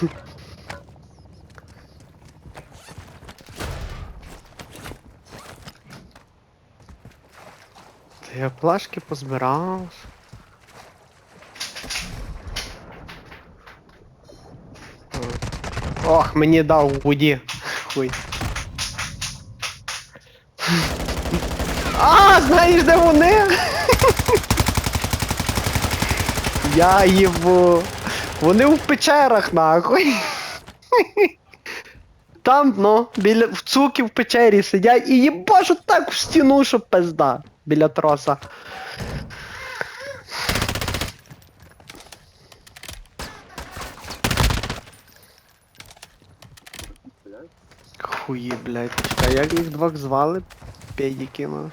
Та я плашки позбирав. Ох, мені дав Вуді. Хуй. А, знаєш, де вони? Я їбу. Вони в печерах, нахуй. Там, ну, біля в цуки в печері сидять і їбашуть так в стіну, що пизда. Біля троса. Хуї, блядь. Чекай, як їх двох звали? Педіки, ну.